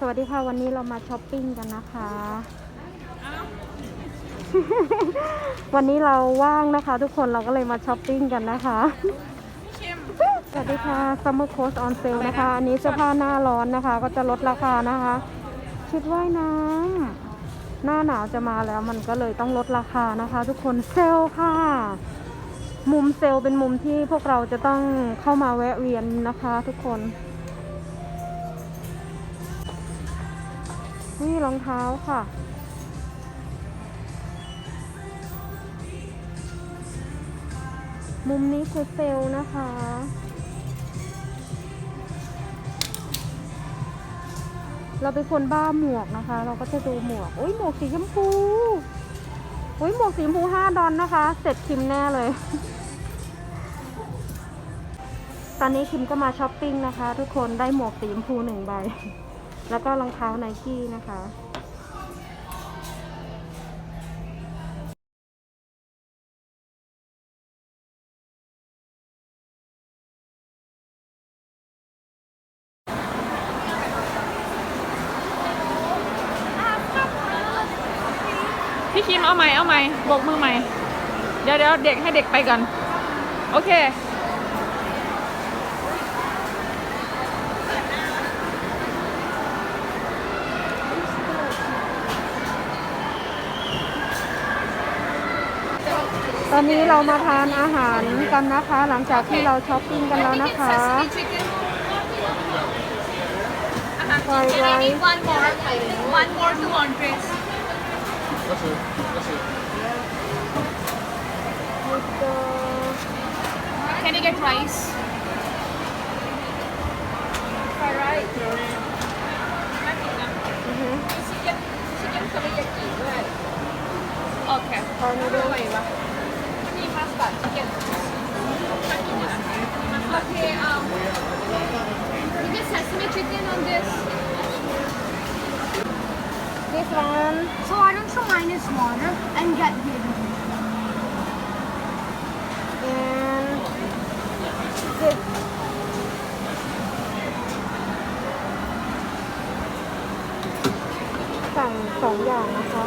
สวัสดีค่ะ วันนี้เรามาช้อปปิ้งกันนะคะ วันนี้เราว่างนะคะ ทุกคนเราก็เลยมาช้อปปิ้งกันนะคะ สวัสดีค่ะ Summer Coast on Sale นะคะ อันนี้เสื้อผ้าหน้าร้อนนะคะ ก็จะลดราคานะคะชุดว่ายน้ำหน้าหนาวจะมาแล้วมันก็เลยต้องลดราคานะคะ ทุกคนเซลล์ค่ะ มุมเซลล์เป็นมุมที่พวกเราจะต้องเข้ามาแวะเวียนนะคะ ทุกคน นี่รองเท้าค่ะ มุมนี้คือเซลนะคะ เราเป็นคนบ้าหมวกนะคะ เราก็จะดูหมวกโอ้ยหมวกสีชมพูโอ้ยหมวกสีชมพูห้าดอนนะคะ เสร็จคิมแน่เลย ตอนนี้คิมก็มาช้อปปิ้งนะคะ ทุกคนได้หมวกสีชมพูหนึ่งใบ แล้วก็รองเท้าไนกี้นะคะพี่คิมเอาใหม่เอาใหม่โบกมือใหม่เดี๋ยวเดี๋ยวเด็กให้เด็กไปก่อน โอเค ตอนนี้เรามาทานอาหารกันนะคะ หลังจากที่เราช้อปปิ้งกันแล้วนะคะ Fried Can I rice need one more? One more two entrees. That's it. That's it. with the Can I get rice? Fried rice. อือฮึ Chicken, chicken teriyaki ด้วย Okay. คอร์นูโด อะไรวะมีพาสต้า chicken Okay, um, you get sesame chicken on this. This one So why don't you minus water and get rid of it? and this สั่งสองอย่างนะคะ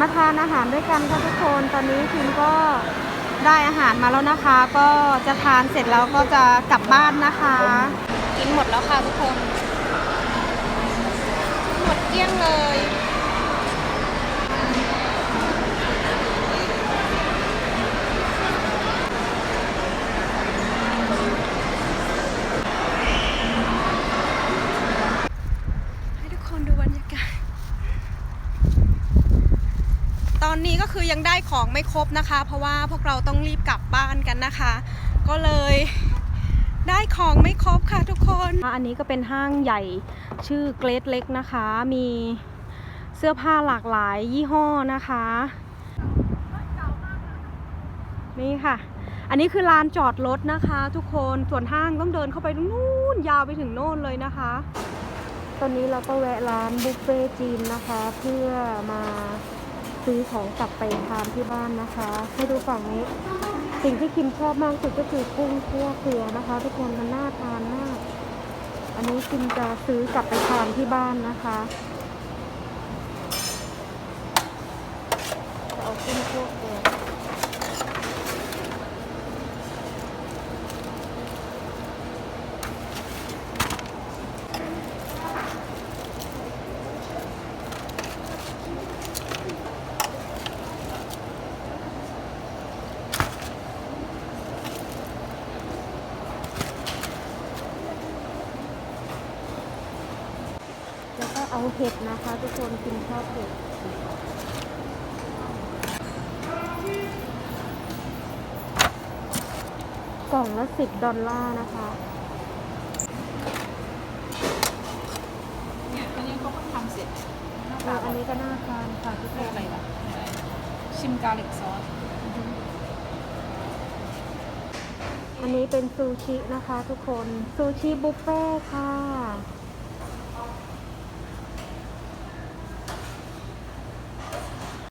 มาทานอาหารด้วยกันค่ะทุกคน ตอนนี้คิมก็ได้อาหารมาแล้วนะคะ ก็จะทานเสร็จแล้วก็จะกลับบ้านนะคะ กินหมดแล้วค่ะทุกคน หมดเกลี้ยงเลย ให้ทุก คนดูบรรยากาศ ตอนนี้ก็คือยังได้ของไม่ครบนะคะ เพราะว่าพวกเราต้องรีบกลับบ้านกันนะคะ ก็เลยได้ของไม่ครบค่ะทุกคน อันนี้ก็เป็นห้างใหญ่ชื่อเกรดเล็กนะคะ มีเสื้อผ้าหลากหลายยี่ห้อนะคะ นี่ค่ะ อันนี้คือลานจอดรถนะคะ ทุกคน ส่วนห้างต้องเดินเข้าไปตรงนู้นยาวไปถึงโน่นเลยนะคะ ตอนนี้เราก็แวะร้านบุฟเฟ่จีนนะคะ เพื่อมาซื้อของกลับไปทานที่บ้านนะคะ ให้ดูฝั่งนี้ สิ่งที่คิมชอบมากสุดก็คือกุ้งคั่วเกลือนะคะ ทุกคนมันน่าทานมาก อันนี้คิมจะซื้อกลับไปทานที่บ้านนะคะเอากุ้งคั่วเกลือ เอาเห็ดนะคะทุกคนกินชอบเห็ดกล่องละสิบดอลลาร์นะคะเนี่ยตอนนี้เขาเพิ่งทำเสร็จหน้าเอตาออันนี้ก็น่าทานค่ะทุกคเรียกนอะไรวะชิมกาลิกซอสอันนี้เป็นซูชินะคะทุกคน ซูชิบุฟเฟ่ต์ค่ะ